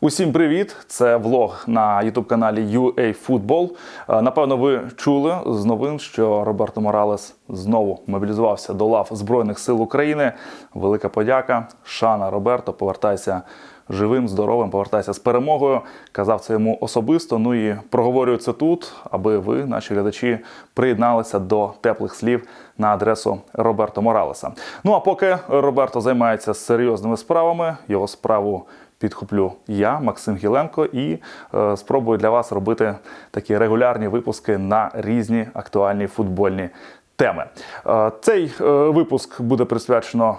Усім привіт! Це влог на youtube каналі UA Football. Е, Напевно, ви чули з новин, що Роберто Моралес знову мобілізувався до лав Збройних сил України. Велика подяка. Шана Роберто, повертайся живим, здоровим, повертайся з перемогою. Казав це йому особисто. Ну і проговорюю це тут, аби ви, наші глядачі, приєдналися до теплих слів на адресу Роберто Моралеса. Ну а поки Роберто займається серйозними справами, його справу підхоплю я, Максим Гіленко, і е, спробую для вас робити такі регулярні випуски на різні актуальні футбольні теми. Е, цей е, випуск буде присвячено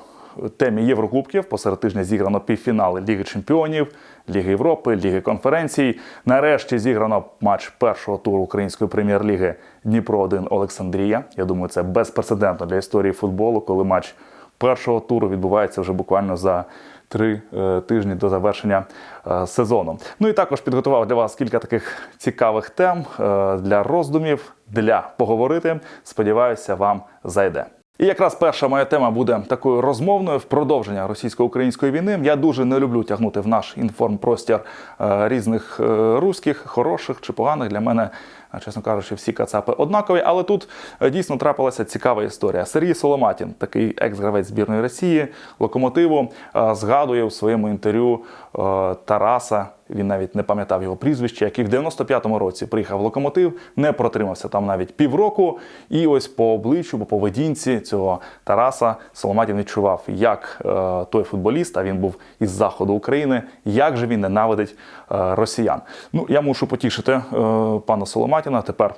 темі Єврокубків. Посеред тижня зіграно півфінали Ліги Чемпіонів, Ліги Європи, Ліги конференцій. Нарешті зіграно матч першого туру Української прем'єр-ліги Дніпро 1 Олександрія. Я думаю, це безпрецедентно для історії футболу, коли матч першого туру відбувається вже буквально за три е, тижні до завершення е, сезону. Ну і також підготував для вас кілька таких цікавих тем е, для роздумів, для поговорити. Сподіваюся, вам зайде. І якраз перша моя тема буде такою розмовною в продовження російсько-української війни. Я дуже не люблю тягнути в наш інформпростір різних руських, хороших чи поганих для мене, чесно кажучи, всі кацапи однакові. Але тут е, дійсно трапилася цікава історія. Сергій Соломатін, такий екс-гравець збірної Росії, локомотиву, е, згадує у своєму інтерв'ю е, Тараса. Він навіть не пам'ятав його прізвище, який в 95-му році приїхав в локомотив, не протримався там навіть півроку. І ось по обличчю, по поведінці цього Тараса Соломатін відчував, як е, той футболіст, а він був із заходу України, як же він ненавидить е, росіян. Ну я мушу потішити е, пана Соломатіна. Тепер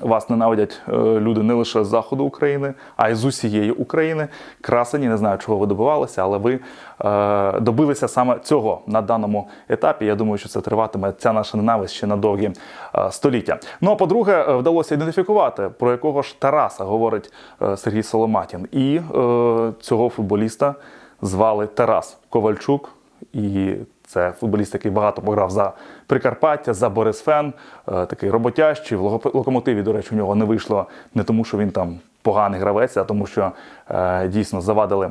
вас ненавидять е, люди не лише з заходу України, а й з усієї України. Красені, не знаю, чого ви добивалися, але ви е, добилися саме цього на даному етапі. Я думаю, що це триватиме ця наша ненависть ще на довгі е, століття. Ну а по-друге, е, вдалося ідентифікувати, про якого ж Тараса говорить е, Сергій Соломатін. І е, цього футболіста звали Тарас Ковальчук. І це футболіст, який багато пограв за Прикарпаття, за Борисфен, е, такий роботящий. В локомотиві, до речі, у нього не вийшло не тому, що він там поганий гравець, а тому, що е, дійсно завадили.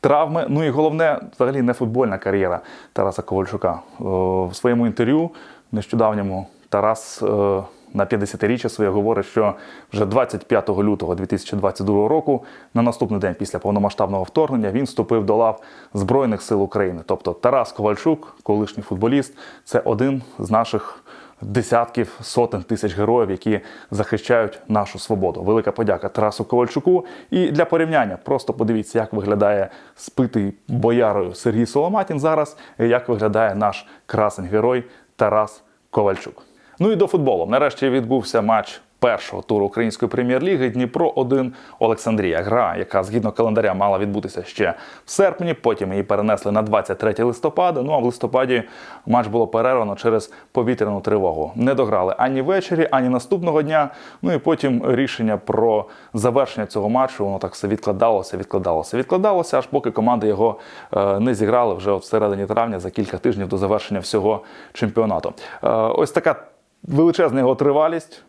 Травми, ну і головне, взагалі не футбольна кар'єра Тараса Ковальчука. В своєму інтерв'ю нещодавньому Тарас е, на 50-річчя своє говорить, що вже 25 лютого 2022 року, на наступний день після повномасштабного вторгнення, він вступив до лав Збройних сил України. Тобто Тарас Ковальчук, колишній футболіст, це один з наших десятків сотень тисяч героїв, які захищають нашу свободу. Велика подяка Тарасу Ковальчуку. І для порівняння просто подивіться, як виглядає спитий боярою Сергій Соломатін зараз, і як виглядає наш красень герой Тарас Ковальчук. Ну і до футболу. Нарешті відбувся матч першого туру української прем'єр-ліги Дніпро 1 Олександрія. Гра, яка згідно календаря мала відбутися ще в серпні. Потім її перенесли на 23 листопада. Ну а в листопаді матч було перервано через повітряну тривогу. Не дограли ані ввечері, ані наступного дня. Ну і потім рішення про завершення цього матчу воно так все відкладалося, відкладалося, відкладалося, аж поки команди його е, не зіграли вже от всередині травня за кілька тижнів до завершення всього чемпіонату. Е, ось така. Величезна його тривалість,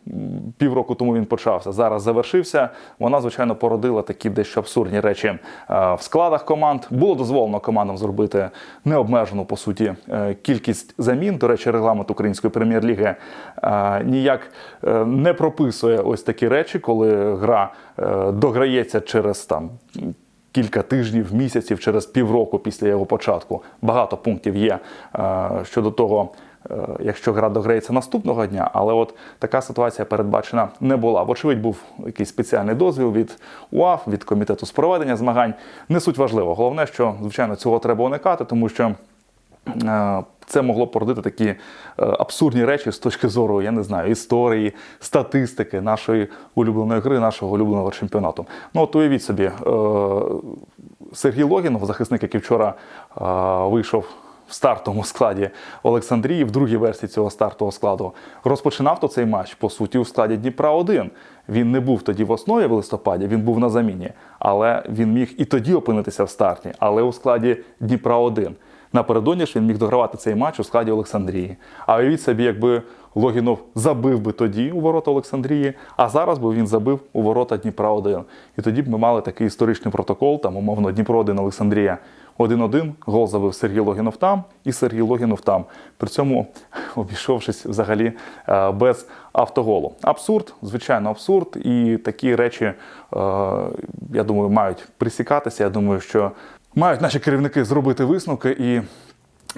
півроку тому він почався, зараз завершився. Вона, звичайно, породила такі дещо абсурдні речі е, в складах команд. Було дозволено командам зробити необмежену по суті е, кількість замін. До речі, регламент української прем'єр-ліги е, ніяк не прописує ось такі речі, коли гра дограється через там. Кілька тижнів, місяців, через півроку після його початку. Багато пунктів є щодо того, якщо гра дограється наступного дня, але от така ситуація передбачена не була. Вочевидь, був якийсь спеціальний дозвіл від УАФ, від комітету з проведення змагань. Не суть важливо. Головне, що звичайно цього треба уникати, тому що. Е, Це могло породити такі е, абсурдні речі з точки зору, я не знаю, історії, статистики нашої улюбленої гри, нашого улюбленого чемпіонату. Ну, от уявіть собі, е, Сергій Логінов, захисник, який вчора е, вийшов в стартовому складі Олександрії, в другій версії цього стартового складу, розпочинав то цей матч, по суті, у складі Дніпра 1 Він не був тоді в основі в листопаді, він був на заміні, але він міг і тоді опинитися в старті, але у складі Дніпра 1 Напередодні ж він міг догравати цей матч у складі Олександрії. А уявіть собі, якби Логінов забив би тоді у ворота Олександрії, а зараз би він забив у ворота Дніпра 1. І тоді б ми мали такий історичний протокол, там, умовно, Дніпро 1 Олександрія 1-1, гол забив Сергій Логінов там і Сергій Логінов там. При цьому обійшовшись взагалі е, без автоголу. Абсурд, звичайно, абсурд. І такі речі, е, я думаю, мають присікатися. Я думаю, що мають наші керівники зробити висновки і.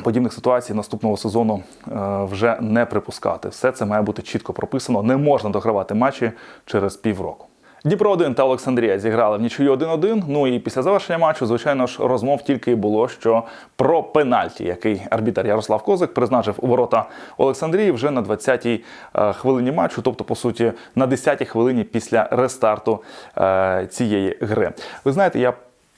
Подібних ситуацій наступного сезону е, вже не припускати. Все це має бути чітко прописано. Не можна догравати матчі через півроку. Дніпро 1 та Олександрія зіграли в нічию 1-1. Ну і після завершення матчу, звичайно ж, розмов тільки й було, що про пенальті, який арбітер Ярослав Козик призначив у ворота Олександрії вже на 20-й е, хвилині матчу, тобто, по суті, на 10-й хвилині після рестарту е, цієї гри. Ви знаєте, я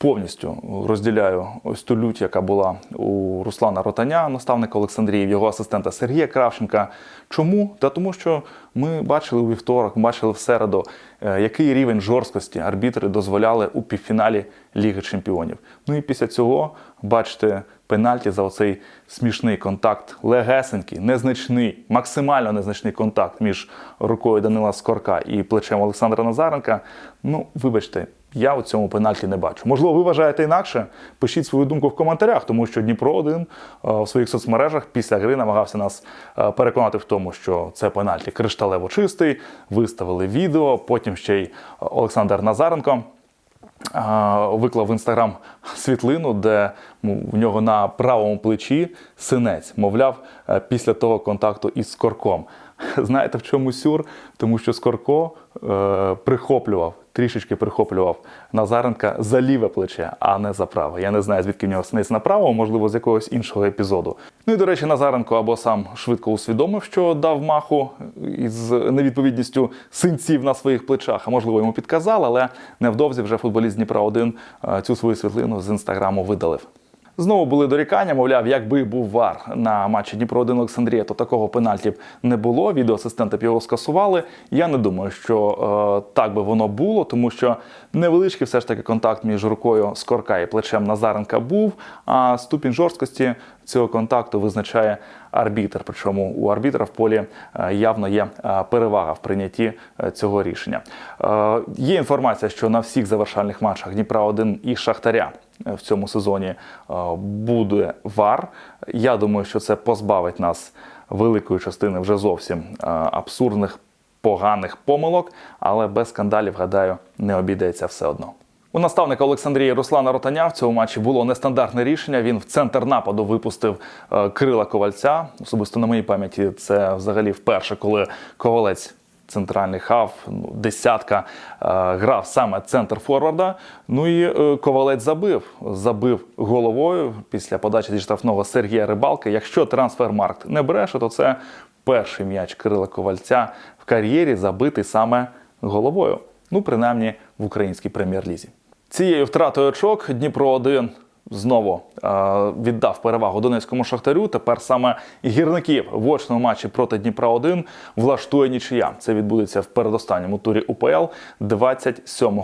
повністю розділяю ось ту лють, яка була у Руслана Ротаня, наставника Олександрії, його асистента Сергія Кравченка. Чому? Та тому, що ми бачили у вівторок, бачили в середу, е, який рівень жорсткості арбітри дозволяли у півфіналі Ліги Чемпіонів. Ну і після цього бачите пенальті за оцей смішний контакт, легесенький, незначний, максимально незначний контакт між рукою Данила Скорка і плечем Олександра Назаренка. Ну, вибачте. Я у цьому пенальті не бачу. Можливо, ви вважаєте інакше? Пишіть свою думку в коментарях, тому що Дніпро 1 в своїх соцмережах після гри намагався нас е, переконати в тому, що це пенальті кришталево чистий. Виставили відео. Потім ще й Олександр Назаренко е, виклав в інстаграм світлину, де в нього на правому плечі синець, мовляв, е, після того контакту із Скорком. Знаєте, в чому сюр? Тому що Скорко е, прихоплював, трішечки прихоплював Назаренка за ліве плече, а не за праве. Я не знаю, звідки в нього сниць направо, можливо, з якогось іншого епізоду. Ну і до речі, Назаренко або сам швидко усвідомив, що дав маху із невідповідністю синців на своїх плечах, а можливо йому підказали, але невдовзі вже футболіст Дніпра 1 е, цю свою світлину з інстаграму видалив. Знову були дорікання, мовляв, якби був вар на матчі Дніпро 1 Олександрія, то такого пенальті б не було. Відеоасистенти б його скасували. Я не думаю, що е, так би воно було, тому що невеличкий все ж таки контакт між рукою Скорка і плечем Назаренка був. А ступінь жорсткості цього контакту визначає арбітр. Причому у арбітра в полі е, явно є е, перевага в прийнятті е, цього рішення. Е, Є інформація, що на всіх завершальних матчах Дніпра 1 і Шахтаря в цьому сезоні е, буде вар. Я думаю, що це позбавить нас великої частини вже зовсім е, абсурдних, поганих помилок, але без скандалів, гадаю, не обійдеться все одно. У наставника Олександрії Руслана Ротаня в цьому матчі було нестандартне рішення. Він в центр нападу випустив е, Крила Ковальця. Особисто на моїй пам'яті це взагалі вперше, коли ковалець центральний хав, ну, десятка е, грав саме центр форварда. Ну і е, ковалець забив. Забив головою після подачі зі штрафного Сергія Рибалки. Якщо трансфермаркт не бреше, то це перший м'яч Кирила Ковальця в кар'єрі забитий саме головою. Ну, принаймні в українській прем'єр-лізі. Цією втратою очок Дніпро 1 знову е, віддав перевагу Донецькому шахтарю. Тепер саме гірників в очному матчі проти Дніпра 1 влаштує нічия. Це відбудеться в передостанньому турі УПЛ 27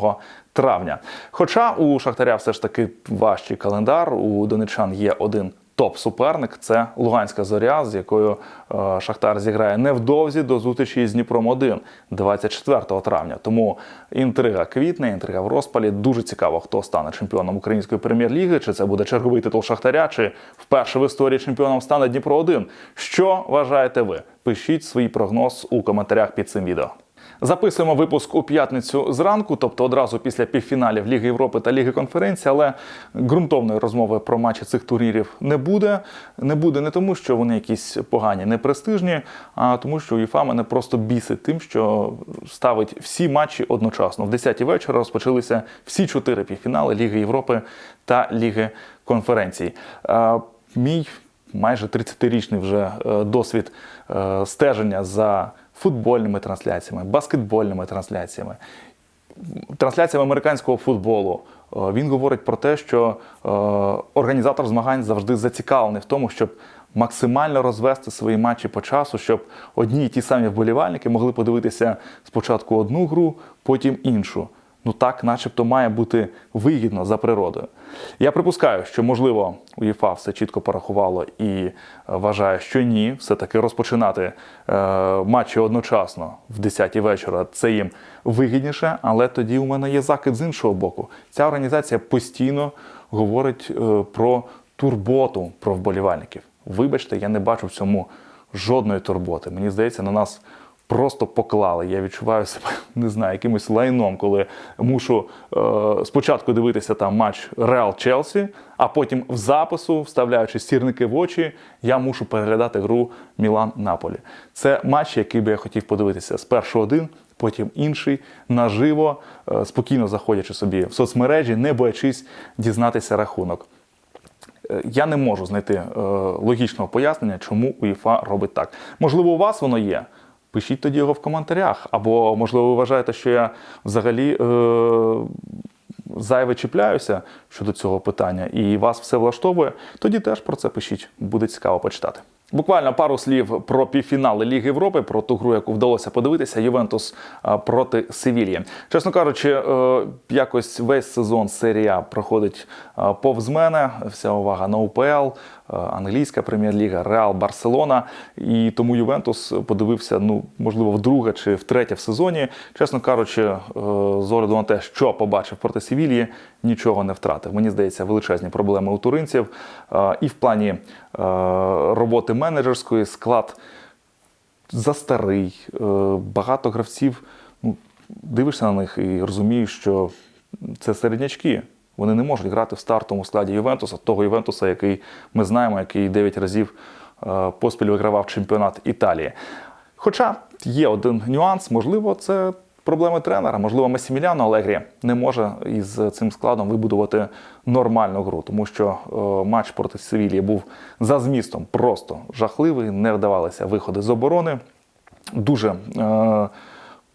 травня. Хоча у Шахтаря все ж таки важчий календар, у донечан є один топ-суперник це Луганська зоря, з якою е, Шахтар зіграє невдовзі до зустрічі з Дніпром 1 24 травня. Тому інтрига квітне, інтрига в розпалі. Дуже цікаво, хто стане чемпіоном української прем'єр-ліги. Чи це буде черговий титул Шахтаря, чи вперше в історії чемпіоном стане Дніпро 1 Що вважаєте ви? Пишіть свій прогноз у коментарях під цим відео. Записуємо випуск у п'ятницю зранку, тобто одразу після півфіналів Ліги Європи та Ліги конференції, але ґрунтовної розмови про матчі цих турнірів не буде. Не буде не тому, що вони якісь погані, непрестижні, а тому, що УЄФА мене просто бісить тим, що ставить всі матчі одночасно. В 10 вечора розпочалися всі чотири півфінали Ліги Європи та Ліги конференцій. Е, Мій майже 30-річний вже е, досвід е, стеження за футбольними трансляціями, баскетбольними трансляціями, трансляціями американського футболу. Е, Він говорить про те, що е, організатор змагань завжди зацікавлений в тому, щоб максимально розвести свої матчі по часу, щоб одні і ті самі вболівальники могли подивитися спочатку одну гру, потім іншу. Ну так, начебто, має бути вигідно за природою. Я припускаю, що можливо УЄФА все чітко порахувало і е, вважає, що ні, все-таки розпочинати е, матчі одночасно в 10 вечора це їм вигідніше, але тоді у мене є закид з іншого боку. Ця організація постійно говорить е, про турботу про вболівальників. Вибачте, я не бачу в цьому жодної турботи. Мені здається, на нас просто поклали. Я відчуваю себе, не знаю, якимось лайном, коли мушу е, спочатку дивитися там матч Реал Челсі, а потім в запису, вставляючи сірники в очі, я мушу переглядати гру Мілан Наполі. Це матч, який би я хотів подивитися спершу один. Потім інший наживо, е, спокійно заходячи собі в соцмережі, не боячись дізнатися рахунок. Е, Я не можу знайти е, логічного пояснення, чому УЄФА робить так. Можливо, у вас воно є. Пишіть тоді його в коментарях. Або, можливо, ви вважаєте, що я взагалі е, зайве чіпляюся щодо цього питання, і вас все влаштовує. Тоді теж про це пишіть. Буде цікаво почитати. Буквально пару слів про півфінали Ліги Європи, про ту гру, яку вдалося подивитися. Ювентус проти Севільї. Чесно кажучи, е, якось весь сезон серія проходить повз мене. Вся увага на УПЛ, е, англійська прем'єр-ліга, Реал, Барселона. І тому Ювентус подивився, ну можливо, вдруге чи втретє в сезоні. Чесно кажучи, е, з огляду на те, що побачив проти Севільї, нічого не втратив. Мені здається, величезні проблеми у туринців е, і в плані е, роботи менеджерської склад застарий. Е, Багато гравців ну, дивишся на них і розумієш, що це середнячки. Вони не можуть грати в стартовому складі Ювентуса, того Ювентуса, який ми знаємо, який 9 разів е, поспіль вигравав чемпіонат Італії. Хоча є один нюанс, можливо, це проблеми тренера. Можливо, Масіміляно Алегрі не може із цим складом вибудувати нормальну гру, тому що е, матч проти Севілії був за змістом просто жахливий, не вдавалися виходи з оборони. Дуже е,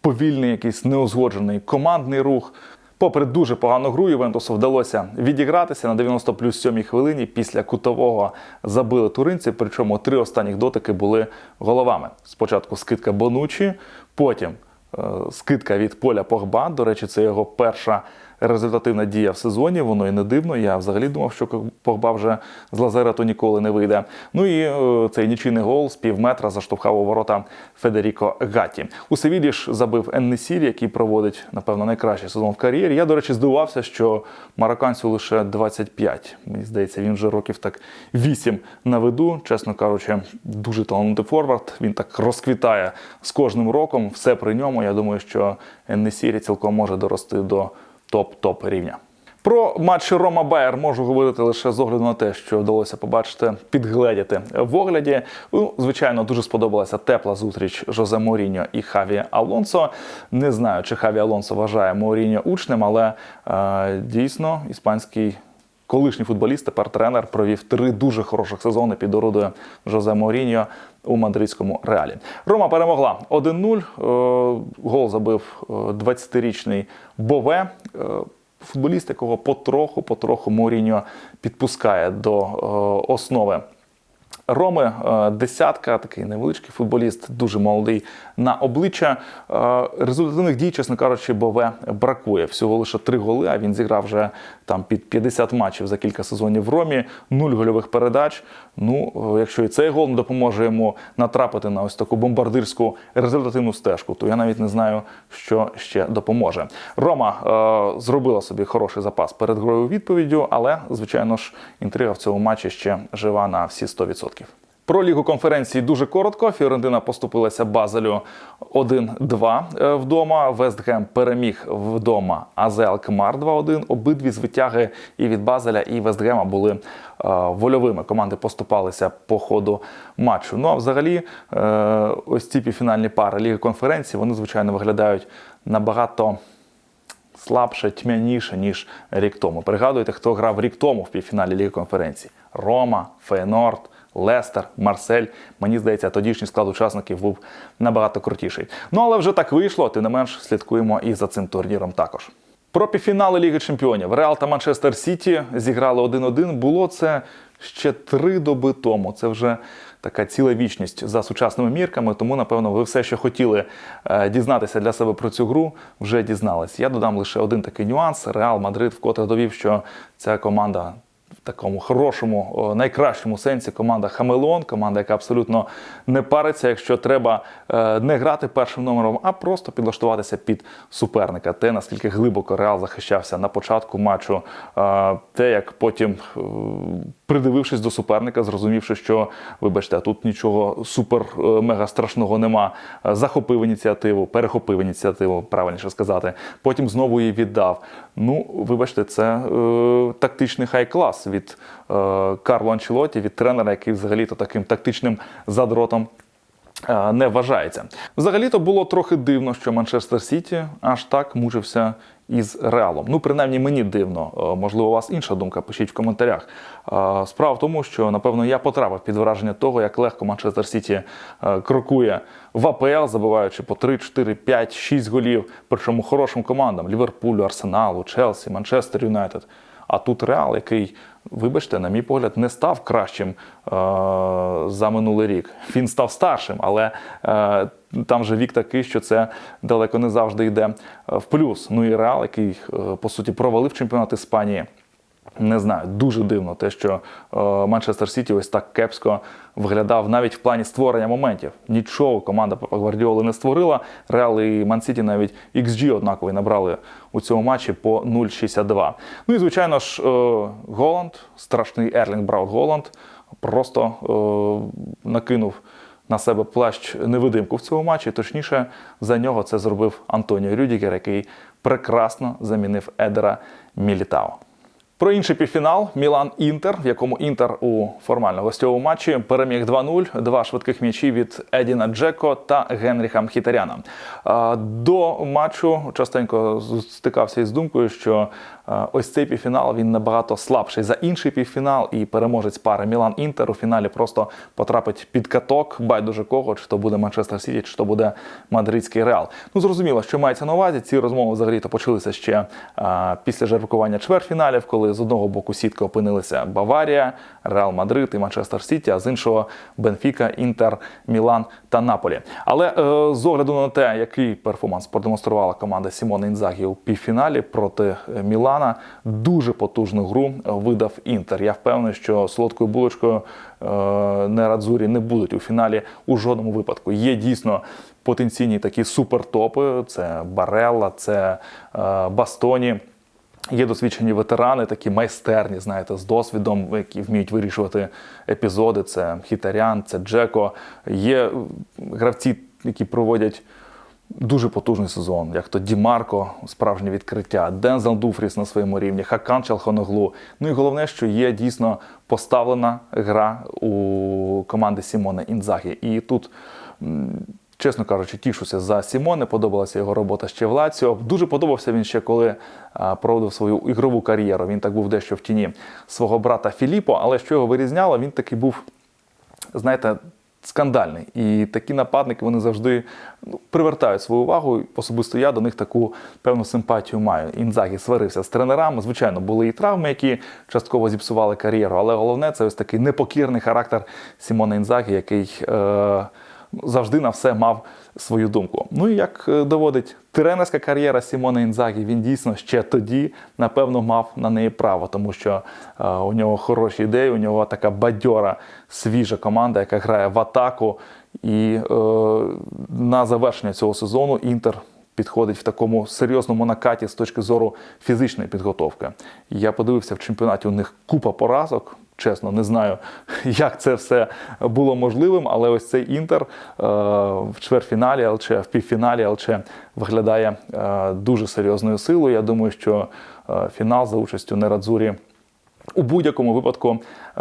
повільний, якийсь неузгоджений командний рух. Попри дуже погану гру, Ювентусу вдалося відігратися на 90 плюс 7 хвилині. Після кутового забили туринці, причому три останніх дотики були головами. Спочатку скидка Бонучі, потім е, скидка від поля Погба. До речі, це його перша результативна дія в сезоні. Воно і не дивно. Я взагалі думав, що Погба вже з Лазарету ніколи не вийде. Ну і е, цей нічийний гол з пів метра заштовхав у ворота Федеріко Гатті. У Севілі ж забив Еннесірі, який проводить, напевно, найкращий сезон в кар'єрі. Я, до речі, здивувався, що марокканцю лише 25. Мені здається, він вже років так 8 на виду. Чесно кажучи, дуже талановитий форвард. Він так розквітає з кожним роком. Все при ньому. Я думаю, що Еннесірі цілком може дорости до топ-топ рівня. Про матч Рома Байер можу говорити лише з огляду на те, що вдалося побачити, підгледіти в огляді. Ну, звичайно, дуже сподобалася тепла зустріч Жозе Моріньо і Хаві Алонсо. Не знаю, чи Хаві Алонсо вважає Моріньо учнем, але е, дійсно іспанський. Колишній футболіст, тепер тренер, провів три дуже хороших сезони під орудою Жозе Моріньо у мадридському реалі. Рома перемогла 1-0. Е, Гол забив е, 20-річний Бове. Е, Футболіст, якого потроху-потроху Моріньо підпускає до е, основи Роми е, десятка, такий невеличкий футболіст, дуже молодий на обличчя. Е, Результативних дій, чесно кажучи, Бове бракує. Всього лише три голи, а він зіграв вже там під 50 матчів за кілька сезонів в Ромі, нуль гольових передач. Ну, е, якщо і цей гол не допоможе йому натрапити на ось таку бомбардирську результативну стежку, то я навіть не знаю, що ще допоможе. Рома е, зробила собі хороший запас перед грою відповіддю, але, звичайно ж, інтрига в цьому матчі ще жива на всі 100%. Про лігу конференції дуже коротко. Фіорентина поступилася Базелю 1-2 е, вдома. Вестгем переміг вдома АЗ Алкмар 2-1. Обидві звитяги і від Базеля, і Вестгема були е, вольовими. Команди поступалися по ходу матчу. Ну а взагалі, е, ось ці півфінальні пари ліги конференції вони звичайно виглядають набагато слабше, тьмяніше, ніж рік тому. Пригадуєте, хто грав рік тому в півфіналі Ліги конференції? Рома, Фейнорд, Лестер, Марсель. Мені здається, тодішній склад учасників був набагато крутіший. Ну але вже так вийшло, тим не менш слідкуємо і за цим турніром також. Про півфінали Ліги Чемпіонів. Реал та Манчестер Сіті зіграли 1-1. Було це ще три доби тому. Це вже така ціла вічність за сучасними мірками. Тому, напевно, ви все, що хотіли е, дізнатися для себе про цю гру, вже дізнались. Я додам лише один такий нюанс: Реал Мадрид вкотре довів, що ця команда. Такому хорошому, найкращому сенсі команда Хамелеон, команда, яка абсолютно не париться, якщо треба е, не грати першим номером, а просто підлаштуватися під суперника. Те, наскільки глибоко Реал захищався на початку матчу, е, те, як потім, е, придивившись до суперника, зрозумівши, що, вибачте, тут нічого супер е, мега страшного нема, захопив ініціативу, перехопив ініціативу, правильніше сказати. Потім знову її віддав. Ну, вибачте, це е, тактичний хай-клас від е, Карло Анчелоті, від тренера, який взагалі-то таким тактичним задротом е, не вважається. Взагалі-то було трохи дивно, що Манчестер Сіті аж так мучився із Реалом. Ну, принаймні, мені дивно. Е, Можливо, у вас інша думка, пишіть в коментарях. Справа в тому, що напевно я потрапив під враження того, як легко Манчестер Сіті крокує в АПЛ, забиваючи по 3, 4, 5, 6 голів, причому хорошим командам Ліверпулю, Арсеналу, Челсі, Манчестер Юнайтед. А тут Реал, який, вибачте, на мій погляд, не став кращим е- за минулий рік. Він став старшим, але е- там же вік такий, що це далеко не завжди йде е, в плюс. Ну і Реал, який е, по суті провалив чемпіонат Іспанії. Не знаю, дуже дивно те, що е, Манчестер Сіті ось так кепсько виглядав навіть в плані створення моментів. Нічого команда Гвардіоли не створила. Реал і Ман-Сіті навіть XG однаковий набрали у цьому матчі по 0,62. Ну і звичайно ж, е, Голланд, страшний Ерлінг Браут Голланд, просто е, накинув на себе плащ невидимку в цьому матчі. Точніше, за нього це зробив Антоніо Рюдігер, який прекрасно замінив Едера Мілітао. Про інший півфінал Мілан Інтер, в якому Інтер у формально гостьовому матчі переміг 2-0, два швидких м'ячі від Едіна Джеко та Генріха Мхітаряна. До матчу частенько стикався із думкою, що ось цей півфінал він набагато слабший за інший півфінал, і переможець пари Мілан Інтер у фіналі просто потрапить під каток, байдуже кого, чи то буде Манчестер Сіті, чи то буде Мадридський Реал. Ну зрозуміло, що мається на увазі. Ці розмови взагалі то почалися ще а, після жеребкування чвертьфіналів, коли з одного боку сітки опинилися Баварія, Реал Мадрид і Манчестер Сіті, а з іншого Бенфіка, Інтер, Мілан та Наполі. Але е, з огляду на те, який перформанс продемонструвала команда Сімона Інзагі у півфіналі проти Мілана, дуже потужну гру видав Інтер. Я впевнений, що солодкою булочкою е, Нерадзурі не будуть у фіналі у жодному випадку. Є дійсно потенційні такі супертопи: це Барелла, це е, Бастоні. Є досвідчені ветерани, такі майстерні, знаєте, з досвідом, які вміють вирішувати епізоди. Це Хітарян, це Джеко. Є гравці, які проводять дуже потужний сезон, як то Дімарко, справжнє відкриття, Дензел Дуфріс на своєму рівні, Хакан Чалхоноглу. Ну і головне, що є дійсно поставлена гра у команди Сімона Інзагі. І тут. Чесно кажучи, тішуся за Сімоне. Подобалася його робота ще в Лаціо. Дуже подобався він ще, коли проводив свою ігрову кар'єру. Він так був дещо в тіні свого брата Філіппо, але що його вирізняло, він такий був, знаєте, скандальний. І такі нападники вони завжди ну, привертають свою увагу. Особисто я до них таку певну симпатію маю. Інзагі сварився з тренерами. Звичайно, були і травми, які частково зіпсували кар'єру. Але головне це ось такий непокірний характер Сімона Інзагі, який. Е- завжди на все мав свою думку. Ну і як е, доводить тренерська кар'єра Сімона Інзагі, він дійсно ще тоді, напевно, мав на неї право, тому що е, у нього хороші ідеї, у нього така бадьора, свіжа команда, яка грає в атаку. І е, на завершення цього сезону Інтер. Підходить в такому серйозному накаті з точки зору фізичної підготовки. Я подивився в чемпіонаті у них купа поразок. Чесно, не знаю, як це все було можливим, але ось цей інтер е, в чверфіналі ЛЧ, в півфіналі ЛЧ виглядає е, дуже серйозною силою. Я думаю, що е, фінал за участю Нерадзурі у будь-якому випадку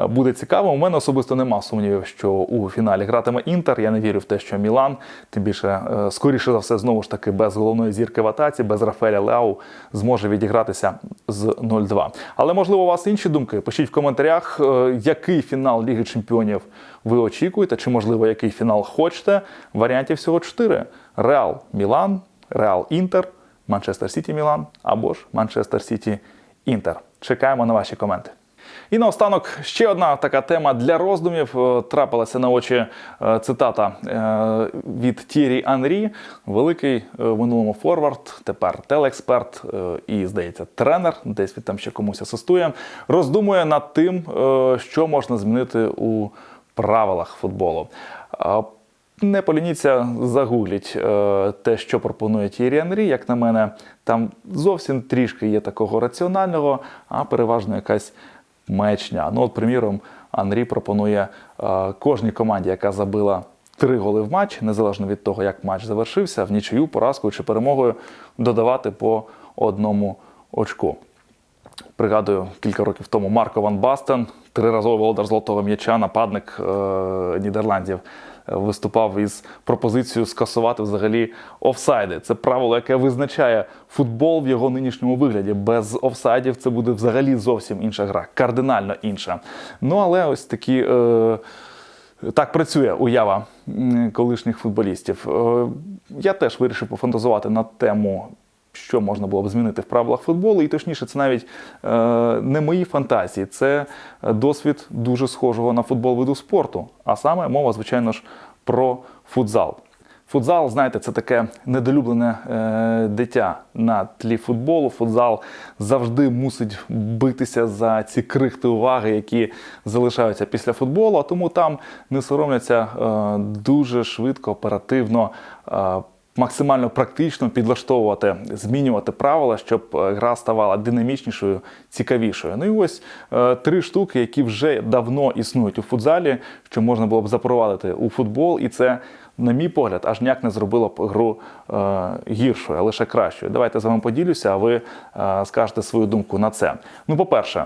буде цікаво. У мене особисто нема сумнівів, що у фіналі гратиме Інтер. Я не вірю в те, що Мілан, тим більше, скоріше за все, знову ж таки, без головної зірки в атаці, без Рафеля Леау зможе відігратися з 0-2. Але можливо у вас інші думки? Пишіть в коментарях, який фінал Ліги Чемпіонів ви очікуєте, чи можливо який фінал хочете. Варіантів всього 4: Реал Мілан, Реал Інтер, Манчестер Сіті Мілан або ж Манчестер Сіті Інтер. Чекаємо на ваші коменти. І наостанок ще одна така тема для роздумів. Е, Трапилася на очі е, цитата е, від Тірі Анрі, великий в минулому форвард, тепер телеексперт і, здається, тренер, десь він там ще комусь асистує. Роздумує над тим, що можна змінити у правилах футболу. Не полініться, загугліть е, те, що пропонує Тірі Анрі. Як на мене, там зовсім трішки є такого раціонального, а переважно якась маячня. Ну, от, приміром, Анрі пропонує е, кожній команді, яка забила три голи в матч, незалежно від того, як матч завершився, в нічию, поразкою чи перемогою, додавати по одному очку. Пригадую, кілька років тому Марко Ван Бастен, триразовий володар золотого м'яча, нападник е- Нідерландів, виступав із пропозицією скасувати взагалі офсайди. Це правило, яке визначає футбол в його нинішньому вигляді. Без офсайдів це буде взагалі зовсім інша гра, кардинально інша. Ну але ось такі. Е- так працює уява колишніх футболістів. Е, Я теж вирішив пофантазувати на тему, що можна було б змінити в правилах футболу. І точніше, це навіть е, не мої фантазії, це досвід дуже схожого на футбол виду спорту. А саме мова, звичайно ж, про футзал. Футзал, знаєте, це таке недолюблене е, дитя на тлі футболу. Футзал завжди мусить битися за ці крихти уваги, які залишаються після футболу. А тому там не соромляться е, дуже швидко, оперативно. Е, Максимально практично підлаштовувати, змінювати правила, щоб е, гра ставала динамічнішою, цікавішою. Ну і ось е, три штуки, які вже давно існують у футзалі, що можна було б запровадити у футбол, і це на мій погляд, аж ніяк не зробило б гру е, гіршою, а лише кращою. Давайте з вами поділюся, а ви е, скажете свою думку на це. Ну, по-перше,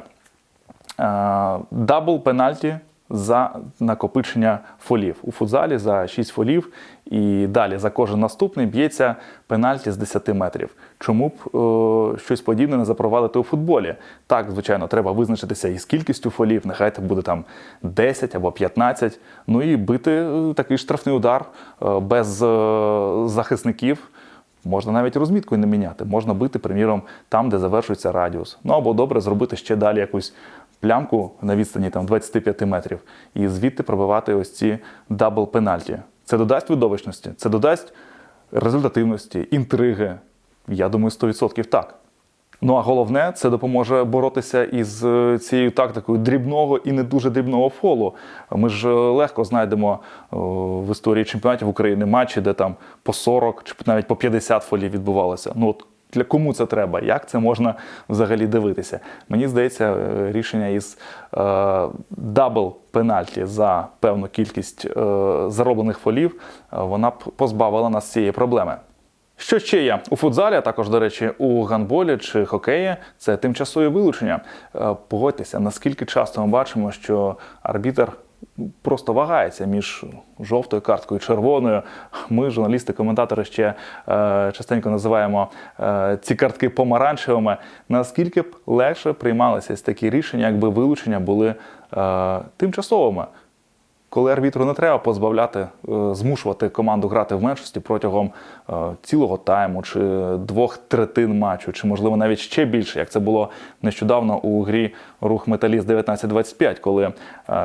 е, дабл пенальті за накопичення фолів. У футзалі за 6 фолів і далі за кожен наступний б'ється пенальті з 10 метрів. Чому б е, щось подібне не запровадити у футболі? Так, звичайно, треба визначитися із кількістю фолів, нехай це буде там 10 або 15, ну і бити е, такий штрафний удар е, без е, захисників. Можна навіть розмітку не міняти. Можна бити, приміром, там, де завершується радіус. Ну або добре зробити ще далі якусь плямку на відстані там 25 метрів, і звідти пробивати ось ці дабл пенальті. Це додасть видовищності, це додасть результативності, інтриги. Я думаю, 100% так. Ну а головне, це допоможе боротися із е, цією тактикою дрібного і не дуже дрібного фолу. Ми ж е, легко знайдемо е, в історії чемпіонатів України матчі, де там по 40 чи навіть по 50 фолів відбувалося. Ну от для кому це треба? Як це можна взагалі дивитися? Мені здається, е, рішення із е, дабл пенальті за певну кількість е, зароблених фолів, е, вона б позбавила нас цієї проблеми. Що ще є у футзалі, а також, до речі, у гандболі чи хокеї це тимчасові вилучення. Е, Погодьтеся, наскільки часто ми бачимо, що арбітр просто вагається між жовтою карткою і червоною. Ми, журналісти, коментатори, ще е, частенько називаємо е, ці картки помаранчевими. Наскільки б легше приймалися такі рішення, якби вилучення були е, тимчасовими? Коли арбітру не треба позбавляти, е, змушувати команду грати в меншості протягом е, цілого тайму, чи двох третин матчу, чи можливо навіть ще більше, як це було нещодавно у грі рух Металіст 1925, коли е,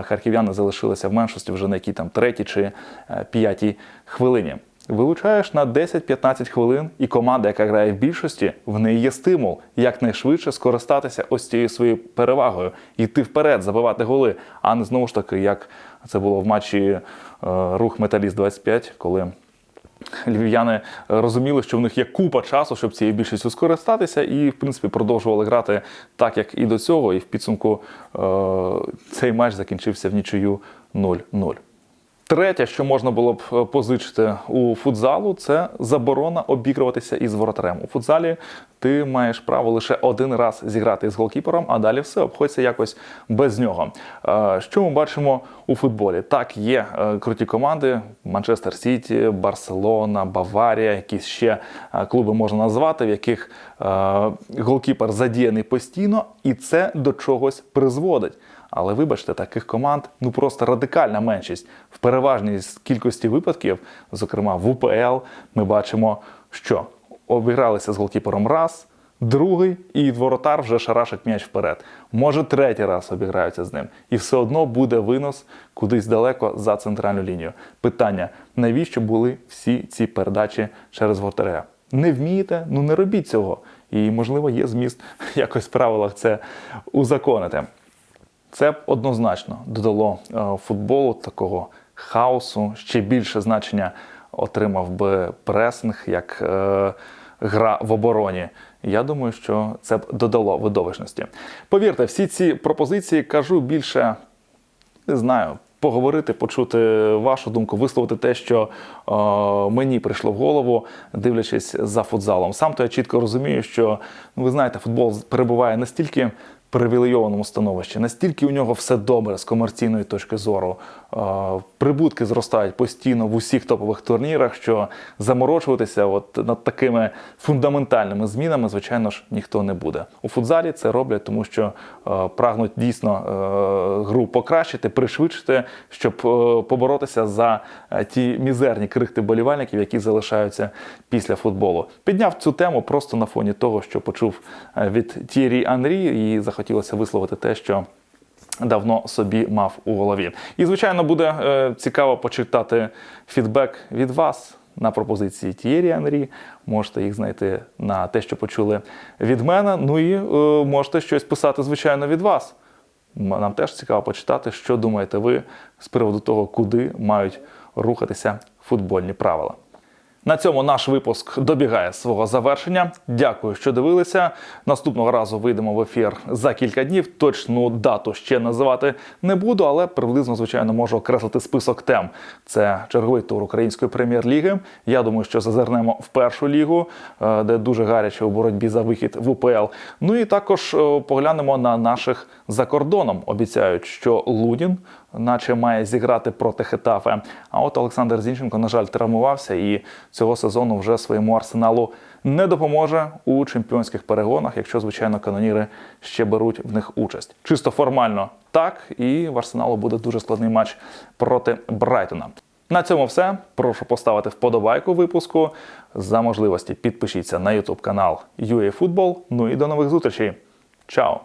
харків'яни залишилися в меншості вже на якій там третій чи п'ятій хвилині. Вилучаєш на 10-15 хвилин, і команда, яка грає в більшості, в неї є стимул якнайшвидше скористатися ось цією своєю перевагою, йти вперед, забивати голи, а не знову ж таки, як це було в матчі е, рух Металіст 25, коли львів'яни розуміли, що в них є купа часу, щоб цією більшістю скористатися, і в принципі продовжували грати так, як і до цього. І в підсумку е, цей матч закінчився в нічию 0-0. Третє, що можна було б е, позичити у футзалу, це заборона обігруватися із воротарем. У футзалі ти маєш право лише один раз зіграти із голкіпером, а далі все обходиться якось без нього. Е, Що ми бачимо у футболі? Так, є е, круті команди: Манчестер Сіті, Барселона, Баварія, якісь ще клуби можна назвати, в яких голкіпер задіяний постійно, і це до чогось призводить. Але вибачте, таких команд ну просто радикальна меншість. В переважній кількості випадків, зокрема в УПЛ, ми бачимо, що обігралися з голкіпером раз, Другий і воротар вже шарашить м'яч вперед. Може, третій раз обіграються з ним. І все одно буде винос кудись далеко за центральну лінію. Питання: навіщо були всі ці передачі через воротаря? Не вмієте? Ну не робіть цього. І, можливо, є зміст якось в правилах це узаконити. Це б однозначно додало е, футболу такого хаосу, ще більше значення отримав би пресинг, як е, гра в обороні. Я думаю, що це б додало видовищності. Повірте, всі ці пропозиції кажу більше не знаю, поговорити, почути вашу думку, висловити те, що е, мені прийшло в голову, дивлячись за футзалом. Сам то я чітко розумію, що ну, ви знаєте, футбол перебуває настільки. Привілейованому становищі, настільки у нього все добре з комерційної точки зору. Е, прибутки зростають постійно в усіх топових турнірах, що заморочуватися от над такими фундаментальними змінами, звичайно ж, ніхто не буде. У футзалі це роблять, тому що е, прагнуть дійсно е, гру покращити, пришвидшити, щоб поборотися за ті мізерні крихти болівальників, які залишаються після футболу. Підняв цю тему просто на фоні того, що почув від Тірі Анрі, і захотілося висловити те, що давно собі мав у голові. І, звичайно, буде е, цікаво почитати фідбек від вас на пропозиції Тієрі Анрі. Можете їх знайти на те, що почули від мене. Ну і е, можете щось писати, звичайно, від вас. Нам теж цікаво почитати, що думаєте ви з приводу того, куди мають рухатися футбольні правила. На цьому наш випуск добігає свого завершення. Дякую, що дивилися. Наступного разу вийдемо в ефір за кілька днів. Точну дату ще називати не буду, але приблизно, звичайно, можу окреслити список тем. Це черговий тур української прем'єр-ліги. Я думаю, що зазирнемо в першу лігу, е, де дуже гаряче у боротьбі за вихід в УПЛ. Ну і також е, поглянемо на наших за кордоном. Обіцяють, що Лунін наче має зіграти проти Хетафе. А от Олександр Зінченко, на жаль, травмувався і цього сезону вже своєму арсеналу не допоможе у чемпіонських перегонах, якщо, звичайно, каноніри ще беруть в них участь. Чисто формально так, і в арсеналу буде дуже складний матч проти Брайтона. На цьому все. Прошу поставити вподобайку випуску. За можливості підпишіться на YouTube канал UA Football. Ну і до нових зустрічей. Чао!